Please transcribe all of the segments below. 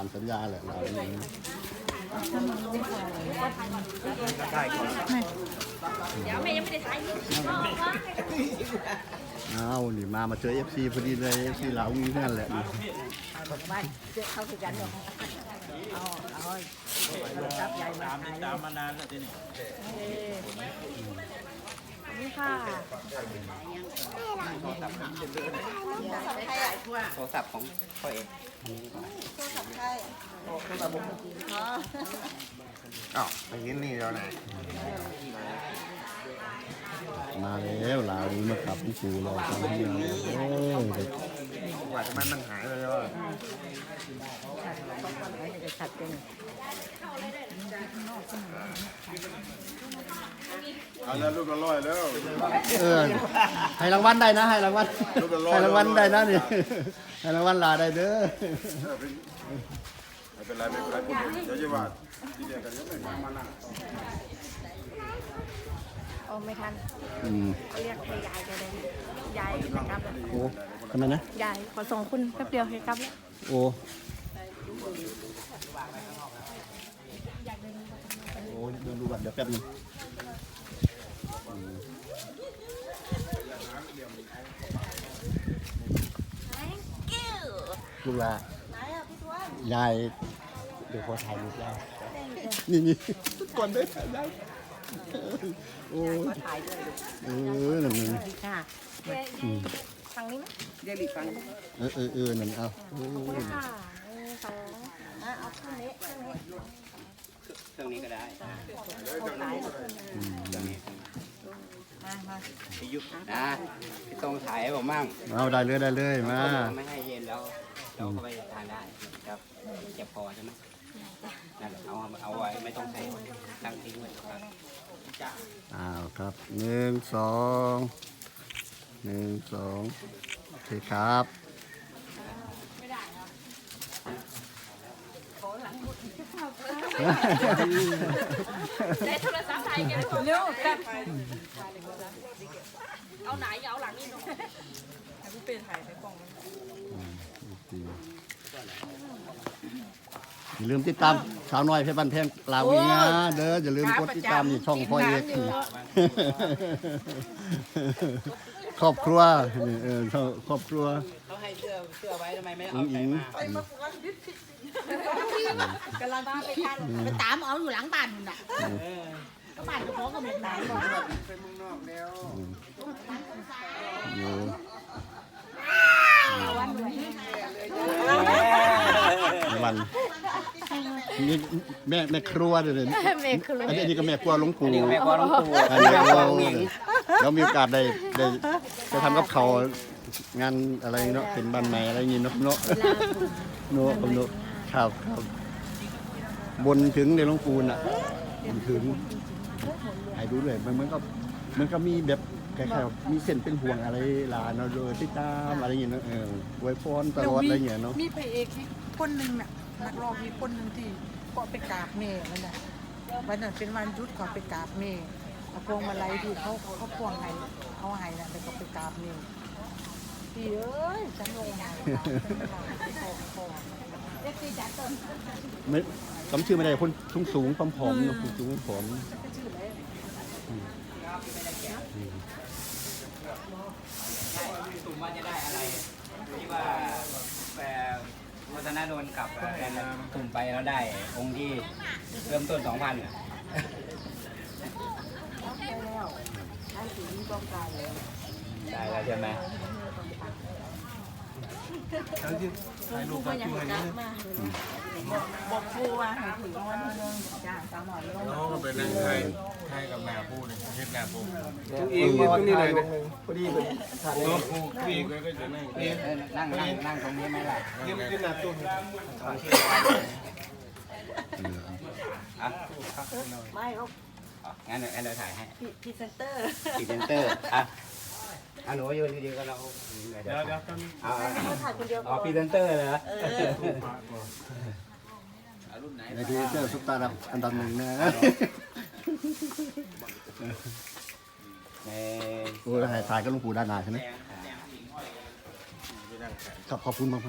ามสัญญาแหละเรานี่เดี๋ยวแม่ยังไม่ได้ถ่ายรูปเอานี่มามาเจอ FC พอดีเลย FC ลาวมีนั่นแหละนี่บ้านเขาคือกันเนี่ยเอาเอาโทรศัพท์ใหญ่มาถ่ายตามมานานแล้วทีนี้ นี่ค่ะโทรศัพท์ของพ่อเองอ้าวไปยินนี่แล้วไหนมาแล้วลาวนี้มาขับพี่ปูรอจังที่มาโอ้ยกว่าทำไมมันหายไปแล้ว จะชัดเป็นเอาแล้วลูกละร้อยแล้วเออให้รางวัลได้นะให้รางวัลรูปละร้อยให้รางวัลได้นะนี่ให้รางวัลลาได้เด้อไม่เป็นไรไม่เป็นไรพูดเดี๋ยวจะว่าที่เดียวกันยังไม่มามานั่งโอ้ไม่ทันอืมเขาเรียกให้ยายกันเลยยายจะกลับแล้วโอ้ทำไมนะยายขอส่งคุณแป๊บเดียวให้กลับแล้วโอ้ โอ้เดี๋ยวดูบัตรเดี๋ยวแป๊บนึงลูกลายายเดี๋ยวขอถ่ายรูปยายนี่นี่ก่อนได้ถ่ายได้โอ้ยถ่ายด้วยเออนั่นนึงค่ะฝั่งนี้ไหมเดี๋ยวรีบฟังเออเออเออนั่นเอา เครื่องนี้เครื่องนี้เครื่องนี้ก็ได้มามาพี่ยุบนะพี่ตรงถ่ายให้ผมมั่งเอาได้เลยได้เลยมาไม่ให้เย็นแล้วเราก็ไปทานได้ครับเจ็บคอใช่ไหมนั่นแหละเอาเอาไว้ไม่ต้องใส่ตั้งทิ้งไว้ครับอ้าวครับหนึ่งสองหนึ่งสองโอเคครับ ได้โทรศัพท์ถ่ายกันเร็วกันเอาไหนเอาหลังนี่เนาะองอย่าลืมติดตามสาวน้อยเพชรบันแพงลาวีนะเด้ออย่าลืมกดติดตามนี่ช่องพ่อเอกครอบครัวนี่เออครอบครัวเขาให้เสื้อเสื้อไว้ทำไมไม่เอาใส่อิงมา กำลังไปทานไปตามเอาอยู่หลังบ้านนู่นน่ะก็บ้านก็พอกับเม็ดไหนบอกอยู่วันนี่แม่แม่ครัวเดี๋ยวนี้อันนี้อันนี้ก็แม่ครัวหลวงปู่อันนี้แม่พ่อหลวงปู่อัอันนนี้นี้ก็แม่พ่อหลวงหญิงเรามีโอกาสได้ได้จะทำกับเขางานอะไรเนาะเป็นบ้านใหม่อะไรอย่างงี้เนาะเนาะเนาะเนาะ ครับครับบนถึงในหลวงปู่น่ะบนถึงให้ดูด้วยมันมันก็มันก็มีแบบคล้ายๆว่ามีเส้นเป็นห่วงอะไรหลานเราะโดยติดตามอะไรอย่างเงี้ยเนาะเออไว้พรตลอดอะไรอย่างเงี้ยเนาะมีพระเอกที่คนหนึ่งน่ะนักร้องมีคนหนึ่งที่ก็ไปกราบเมย์นั่นแหละวันนั้นเป็นวันหยุดเขาไปกราบเมย์เอาพวงมาลัยที่เขาเขาพวงให้เอาให้น่ะแต่ก็ไปกราบเมย์พี่เอ้ยฉันลงมาเอฟซีจัดต้น ไม่จำชื่อไม่ได้คนสูงสูงๆผอมๆเนาะสูงๆผอมสุ่มว่าจะได้อะไรที่ว่าแต่วัฒนดลกับแอนสุ่มไปแล้วได้องค์ที่เริ่มต้นสองพันอะได้แล้วใช่ไหม บอกครูว่าให้ถึงวันที่หนึ่งจ้าสามหน่อยลง น้องก็เป็นนางไทยไทยกับแม่พูดนี่ยเฮ็ดแม่พูดทุกอีกตรงนี้เลยนะพอดีเป็นน้องพูดพี่ก็จะนั่งเรียนนั่งนั่งนั่งตรงนี้ไหมล่ะกินกินหนักตัวอะไม่เขางั้นเดี๋ยวงั้นเดี๋ยวถ่ายให้พรีเซนเตอร์ พรีเซนเตอร์อะ อะหนูยืนดีๆก็เราเดี๋ยวเดี๋ยวเดี๋ยวเดี๋ยวเอาถ่ายคนเดียวอ๋อพรีเซนเตอร์เหรอในที่เจอซุปตาดับอันดับหนึ่งนะในโอ้ยถ่ายถ่ายกับหลวงปู่ด้านหน้าใช่ไหมครับขอบคุณมากม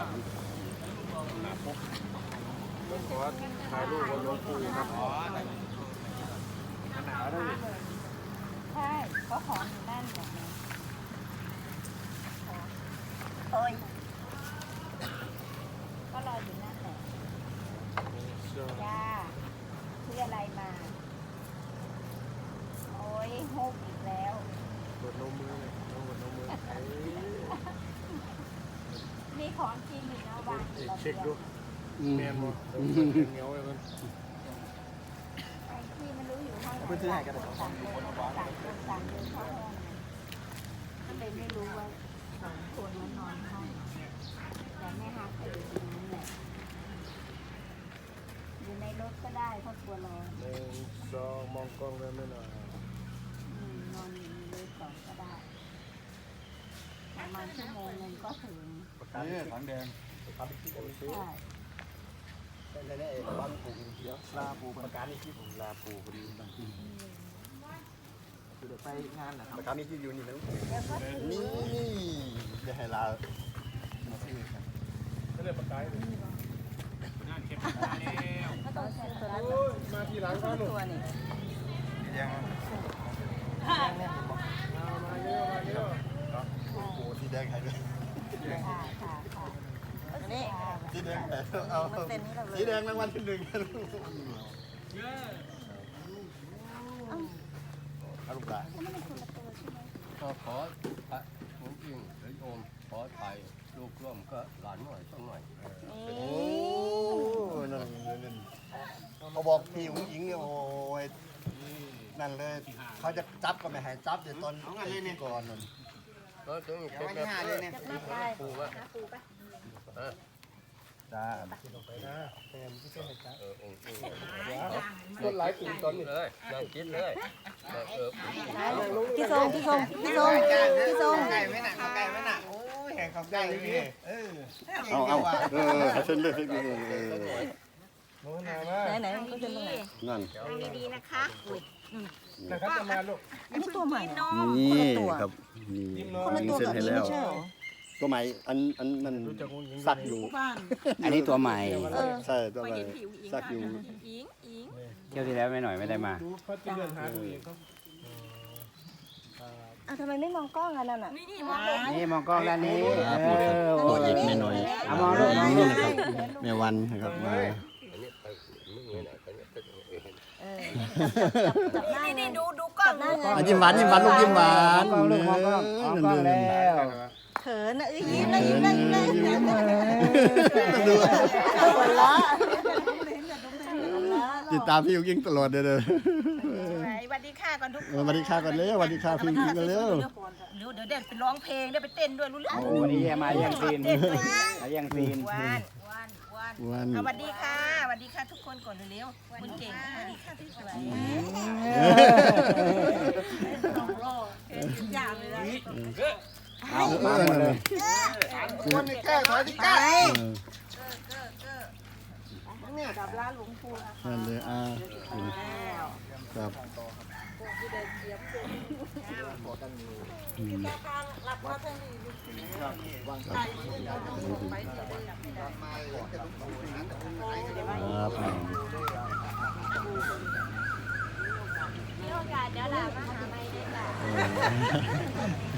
ขอถ่ายรูปกับหลวงปู่ครับใช่ก็ขออยู่นั่นแบบนี้โอ้ยก็รออยู่นั่นแหละจ้าคืออะไรมา โอ้ยฮกอีกแล้วกดนมมือเลยกดนมมือมีของ เช็คดูอืมแมนบ่เเหนียวไอ้มันไอ้ที่มันรู้อยู่ห้องไหนต่างคนต่างเดินต่างคนต่างเดินเข้าห้องก็เลยไม่รู้ว่าสองคนมันนอนห้องแต่แม่ฮักก็อยู่ตรงนั้นแหละอยู่ในรถก็ได้เพราะกลัวร้อนหนึ่งสองมองกล้องได้ไหมหน่อยอืมนอนอยู่ในรถก่อนก็ได้ประมาณชั่วโมงหนึงก็ถึงนี่ถังแดง ใช่ลาปูประกันนี่ที่ผมลาปูพอดีคือเดี๋ยวไปงานนะครับประกันนี่ที่อยู่นี่นะเดี๋ยวก็ถึงนี่เดี๋ยวให้ลามาซื้อกันก็เลยประกายเลยก็ต้องใช้ตัวนั้นโอ้ยมาทีหลังครับลูกตัวนี่มาเยอะมาเยอะโอ้สีแดงให้ด้วยค่ะค่ะค่ะ นี่สีแดงแต่เอาสีแดงรางวัลที่หนึ่งเอาลูกหลานก็ขอพระหลวงอิงหรือโยมขอถ่ายรูปร่วมก็หลานหน่อยสักหน่อยโอ้นั่นนั่นเขาบอกพี่อุ้งอิงเนี่ยโอ้ยนั่นเลยเขาจะจับก็ไม่ให้จับเดี๋ยวตอนตีก่อนนั่นก็ถึงเป็นแบบปูว่า จ้าเออองค์อิงก็หลายปีตอนนี้เลยนั่งกินเลยเออเออพี่ทรงพี่ทรงพี่ทรงพี่ทรงเอาเอาเออให้ฉันเลือกให้ดีเออโน้นนามาไหนไหนมันก็จะตรงไหนนั่นดีๆนะคะอุ้ยนะครับจะมาลูกอันนี้ตัวใหม่นี่ครับนี่คนละตัวกับนี้ไม่ใช่เหรอ ตัวใหม่อันอันมันสักอยู่ บ้านอันนี้ตัวใหม่ใช่ตัวใหม่สักอยู่อิงอิงเที่ยวที่แล้วไม่หน่อยไม่ได้มา ดูเขาจะเดินหาดูเองเขาอะทำไมไม่มองกล้องอันนั้นอะ นี่นี่มองลงนี่มองกล้องด้านนี้ครับเอนี่ครับอพ่อเอกแม่หน่อยเอามองลูกมองนี่ลูกนะครับแม่วันนะครับมาอันนี้ไปมึงไงไหนไปเนี่ยไปเออเออจับหน้านี่ไงนี่ดูดูกล้อง จับหน้าไงอะยิ้มหวานยิ้มหวานลูกยิ้มหวานมองลูกมองกล้องมองกล้องแล้ว เขินอะเอ้ยยิ้มเลยยิ้มเลยยิ้มเลยยิ้มเลยดูหัวเราะติดตามพี่ยุงยิงตลอดเลยเด้อสวัสดีค่ะก่อนทุกคนสวัสดีค่ะกันเร็วสวัสดีค่ะพี่ยุงยิงกันเร็วเดี๋ยวเดี๋ยวเดี๋ยวไปร้องเพลงเดี๋ยวไปเต้นด้วยรู้เรื่องโอ้วันนี้มาแย่งซีนมาแย่งซีนวันวันวันวันสวัสดีค่ะสวัสดีค่ะทุกคนก่อนเร็วๆคุณเก่งสวัสดีค่ะที่สวยอย่างเลยนะ เอามาหมดเลยคนนี่แก้ถอยที่แก้กับร้านหลวงปู่นั่นเลยอ่าครับครับ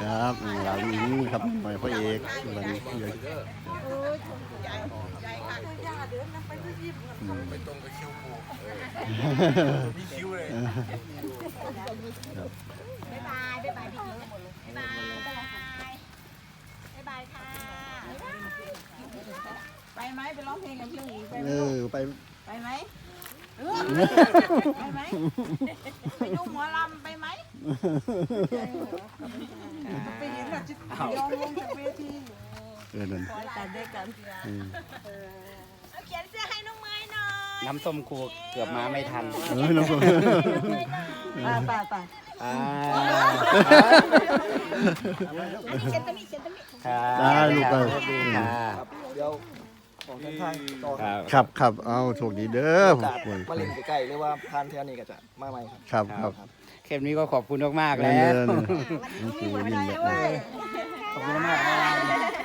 ครับหลังนี้ครับหมายพระเอกวันนี้เยอะไปตรงกับคิวปูมีคิวเลยบ๊ายบายบ๊ายบายพี่หญิงบ๊ายบายบ๊ายบายค่ะไปไหมไปร้องเพลงกับพี่หญิงไปเออไปไปไหมไปไหมไปดูหมอลำไปไหม ไปเห็นแบบจะยอมลงจากเวทีเออนั่นกันด้วยกันอืมเอาเขียนเสื้อให้น้องไม้หน่อยน้ำส้มกูเกือบมาไม่ทันเออน้องน้องไม้หน่อยอ่าไปไปอ่าเช็ดตะมิเช็ดตะมิได้ลูกเอ้ยค่ะเดี๋ยว ของทางทางต่อครับ ครับครับเอาโชคดีเด้อจากโอ้ยมาเล่นใกล้ๆหรือว่าพานเทียนี่ก็จะมาใหม่ครับ ครับครับคลิปนี้ก็ขอบคุณมากๆแล้แล้ววหลวงปู่ยิ้มแบบนี้ขอบคุณมากนะ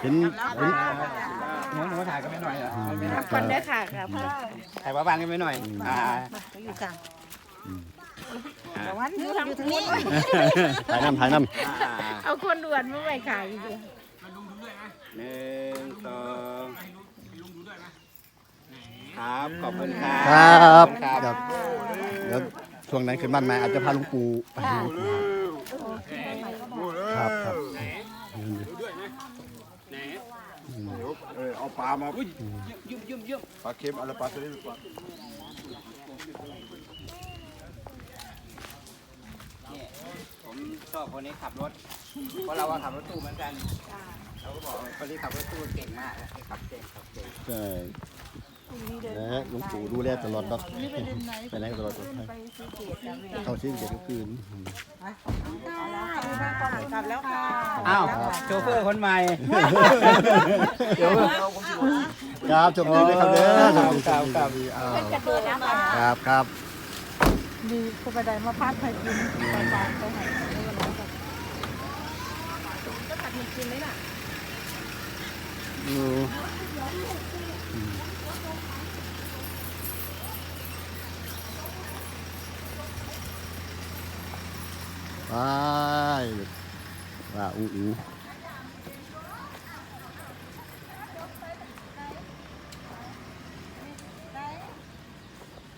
เห็นเห็นหนูหนูถ่ายกันไปหน่อยเหรอคนเด้อค่ะครับพ่อถ่ายป้าบางกันไปหน่อยอ่าอยู่กลางแต่ว่าอยู่ทางนี้ ถ่ายน้ำถ่ายน้เอาคนด่วนมาไว้ขายอีกเลยหนึ่งสองครับ ขอบคุณครัำครับครับครับเดี๋ยวช่วงนั้นขึ้นบ้านใหม่อาจจะพาหลวงปู่ไปหาหลวงปู่ครับครับเออเอาปลามายุ่มยุ่มยุ่มปลาเค็มอะไรปลาสลิดปลานี่ผมชอบคนนี้ขับรถ เพราะเราก็ขับรถตู้เหมือนกัน เราก็บอกว่าคนที่ขับรถตู้เก่งมากนะขับเก่งขับเก่ง ใช่ และหลวงปู่ดูแลตลอดดอกไปไหนก็ตลอดปลอดภัยเข้าชิ้นเด็กทุกคืนกลับแล้วค่ะอ้าวโชเฟอร์คนใหม่ครับจบดีเลยครับเด้อจบดีครับครับดีอ้าวกระโดดแล้วค่ะครับครับมีผู้ประดมาพักให้กินไปไปไปให้ไม่เป็นไรครับก็ผัดหมี่กินไหมล่ะอืม ไปว่าอู้อู้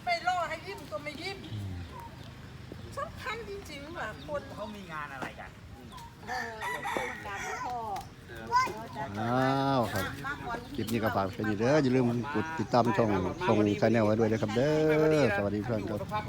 ไม่ล่อให้ยิ้มก็ไม่ยิ้มสำคัญจริงๆว่ะคนเขามีงานอะไรกันอ้าวครับคลิปนี้ก็ฝากแค่นี้เด้ออย่าลืมกดติดตามช่องช่องชาแนลไว้ด้วยนะครับเด้อสวัสดีเพื่อนครับ